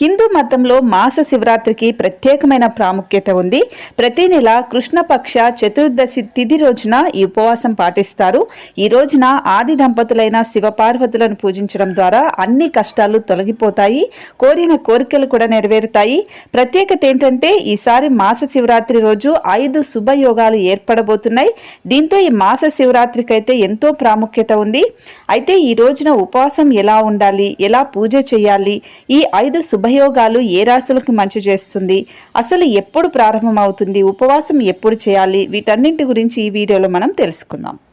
హిందూ మతంలో మాస శివరాత్రికి ప్రత్యేకమైన ప్రాముఖ్యత ఉంది. ప్రతి నెల కృష్ణపక్ష చతుర్దశి తిథి రోజున ఈ ఉపవాసం పాటిస్తారు. ఈ రోజున ఆది దంపతులైన శివపార్వతులను పూజించడం ద్వారా అన్ని కష్టాలు తొలగిపోతాయి. కోరిన కోరికలు కూడా నెరవేరుతాయి. ప్రత్యేకత ఏంటంటే ఈసారి మాస శివరాత్రి రోజు ఐదు శుభయోగాలు ఏర్పడబోతున్నాయి. దీంతో ఈ మాస శివరాత్రికి అయితే ఎంతో ప్రాముఖ్యత ఉంది. అయితే ఈ రోజున ఉపవాసం ఎలా ఉండాలి? ఎలా పూజ చేయాలి? ఈ ఐదు శుభ శుభయోగాలు ఏ రాశులకు మంచి చేస్తుంది? అసలు ఎప్పుడు ప్రారంభమవుతుంది? ఉపవాసం ఎప్పుడు చేయాలి? వీటన్నింటి గురించి ఈ వీడియోలో మనం తెలుసుకుందాం.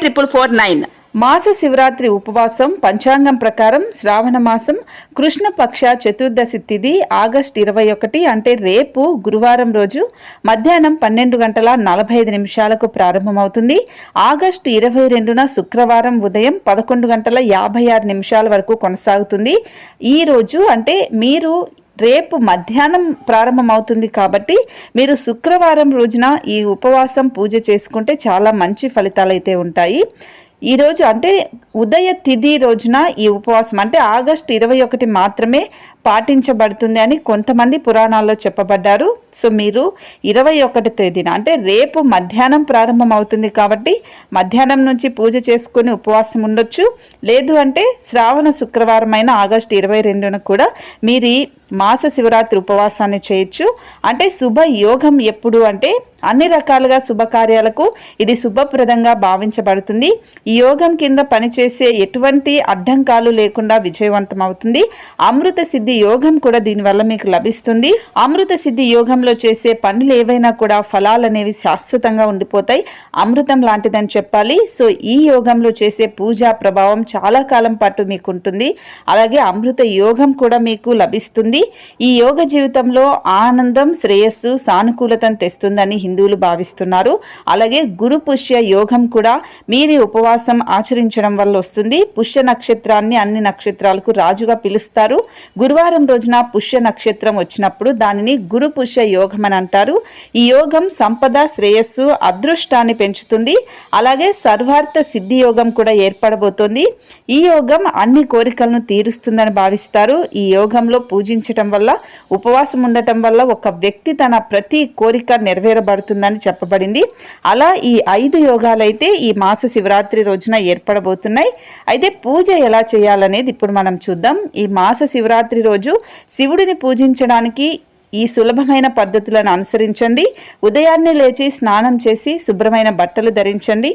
triple four nine మాస శివరాత్రి ఉపవాసం పంచాంగం ప్రకారం శ్రావణ మాసం కృష్ణపక్ష చతుర్దశి తిథి ఆగస్ట్ ఇరవై ఒకటి అంటే రేపు గురువారం రోజు మధ్యాహ్నం పన్నెండు గంటల నలభై ఐదు నిమిషాలకు ప్రారంభమవుతుంది. ఆగస్టు ఇరవై రెండున శుక్రవారం ఉదయం పదకొండు గంటల యాభై ఆరు నిమిషాల వరకు కొనసాగుతుంది. ఈ రోజు అంటే మీరు రేపు మధ్యాహ్నం ప్రారంభమవుతుంది కాబట్టి మీరు శుక్రవారం రోజున ఈ ఉపవాసం పూజ చేసుకుంటే చాలా మంచి ఫలితాలు అయితే ఉంటాయి. ఈరోజు అంటే ఉదయ తిథి రోజున ఈ ఉపవాసం అంటే ఆగస్టు ఇరవై ఒకటి మాత్రమే పాటించబడుతుంది అని కొంతమంది పురాణాల్లో చెప్పబడ్డారు. సో మీరు ఇరవై ఒకటి తేదీన అంటే రేపు మధ్యాహ్నం ప్రారంభం అవుతుంది కాబట్టి మధ్యాహ్నం నుంచి పూజ చేసుకుని ఉపవాసం ఉండొచ్చు. లేదు అంటే శ్రావణ శుక్రవారం అయిన ఆగస్టు ఇరవై రెండున కూడా మీరు ఈ మాస శివరాత్రి ఉపవాసాన్ని చేయొచ్చు. అంటే శుభ యోగం ఎప్పుడు అంటే అన్ని రకాలుగా శుభకార్యాలకు ఇది శుభప్రదంగా భావించబడుతుంది. ఈ యోగం కింద పనిచేసే ఎటువంటి అడ్డంకాలు లేకుండా విజయవంతం అవుతుంది అమృత సిద్ధి యోగం కూడా దీనివల్ల మీకు లభిస్తుంది. అమృత సిద్ధి యోగంలో చేసే పనులు ఏవైనా కూడా ఫలాలు అనేవి శాశ్వతంగా ఉండిపోతాయి. అమృతం లాంటిదని చెప్పాలి. సో ఈ యోగంలో చేసే పూజా ప్రభావం చాలా కాలం పాటు మీకు ఉంటుంది అలాగే అమృత యోగం కూడా మీకు లభిస్తుంది. ఈ యోగ జీవితంలో ఆనందం శ్రేయస్సు సానుకూలతను తెస్తుందని హిందువులు భావిస్తున్నారు. అలాగే గురు పుష్య యోగం కూడా మీరు ఉపవాసం ఆచరించడం వల్ల వస్తుంది. పుష్య నక్షత్రాన్ని అన్ని నక్షత్రాలకు రాజుగా పిలుస్తారు. గురువారం రోజున పుష్య నక్షత్రం వచ్చినప్పుడు దానిని గురు పుష్య యోగం అని అంటారు. ఈ యోగం సంపద శ్రేయస్సు అదృష్టాన్ని పెంచుతుంది. అలాగే సర్వార్థ సిద్ధి యోగం కూడా ఏర్పడబోతోంది. ఈ యోగం అన్ని కోరికలను తీరుస్తుందని భావిస్తారు. ఈ యోగంలో పూజించటం వల్ల ఉపవాసం ఉండటం వల్ల ఒక వ్యక్తి తన ప్రతి కోరిక ఏర్పడుతుందని చెప్పబడింది. అలా ఈ ఐదు యోగాలైతే ఈ మాస శివరాత్రి రోజున ఏర్పడబోతున్నాయి. అయితే పూజ ఎలా చేయాలనేది ఇప్పుడు మనం చూద్దాం. ఈ మాస శివరాత్రి రోజు శివుడిని పూజించడానికి ఈ సులభమైన పద్ధతులను అనుసరించండి. ఉదయాన్నే లేచి స్నానం చేసి శుభ్రమైన బట్టలు ధరించండి.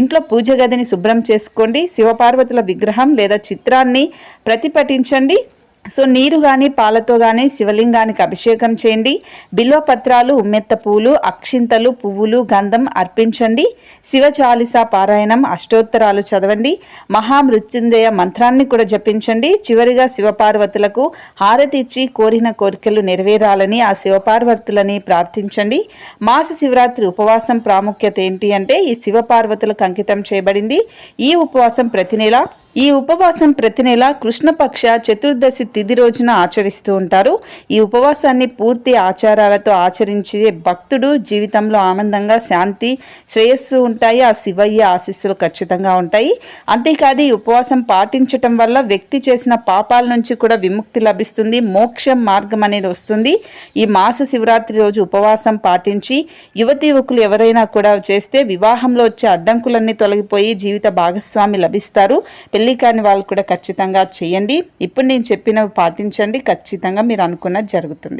ఇంట్లో పూజ గదిని శుభ్రం చేసుకోండి. శివపార్వతుల విగ్రహం లేదా చిత్రాన్ని ప్రతిపటించండి సో నీరు కానీ పాలతో కానీ శివలింగానికి అభిషేకం చేయండి. బిల్వ పత్రాలు ఉమ్మెత్త పూలు అక్షింతలు పువ్వులు గంధం అర్పించండి. శివ చాలిస పారాయణం అష్టోత్తరాలు చదవండి. మహామృత్యుంజయ మంత్రాన్ని కూడా జపించండి. చివరిగా శివపార్వతులకు హారతి ఇచ్చి కోరిన కోరికలు నెరవేరాలని ఆ శివపార్వతులని ప్రార్థించండి. మాస శివరాత్రి ఉపవాసం ప్రాముఖ్యత ఏంటి అంటే ఈ శివపార్వతులకు అంకితం చేయబడింది. ఈ ఉపవాసం ప్రతి నెల ఈ ఉపవాసం ప్రతి నెల కృష్ణపక్ష చతుర్దశి తిథి రోజున ఆచరిస్తూ ఉంటారు. ఈ ఉపవాసాన్ని పూర్తి ఆచారాలతో ఆచరించే భక్తుడు జీవితంలో ఆనందంగా శాంతి శ్రేయస్సు ఉంటాయి. ఆ శివయ్య ఆశీస్సులు ఖచ్చితంగా ఉంటాయి. అంతేకాదు ఈ ఉపవాసం పాటించటం వల్ల వ్యక్తి చేసిన పాపాల నుంచి కూడా విముక్తి లభిస్తుంది. మోక్షం మార్గం అనేది వస్తుంది. ఈ మాస శివరాత్రి రోజు ఉపవాసం పాటించి యువతి యువకులు ఎవరైనా కూడా చేస్తే వివాహంలో వచ్చే అడ్డంకులన్నీ తొలగిపోయి జీవిత భాగస్వామి లభిస్తారు. పెళ్ళి కాని వాళ్ళు కూడా ఖచ్చితంగా చేయండి. ఇప్పుడు నేను చెప్పినవి పాటించండి. ఖచ్చితంగా మీరు అనుకున్నది జరుగుతుంది.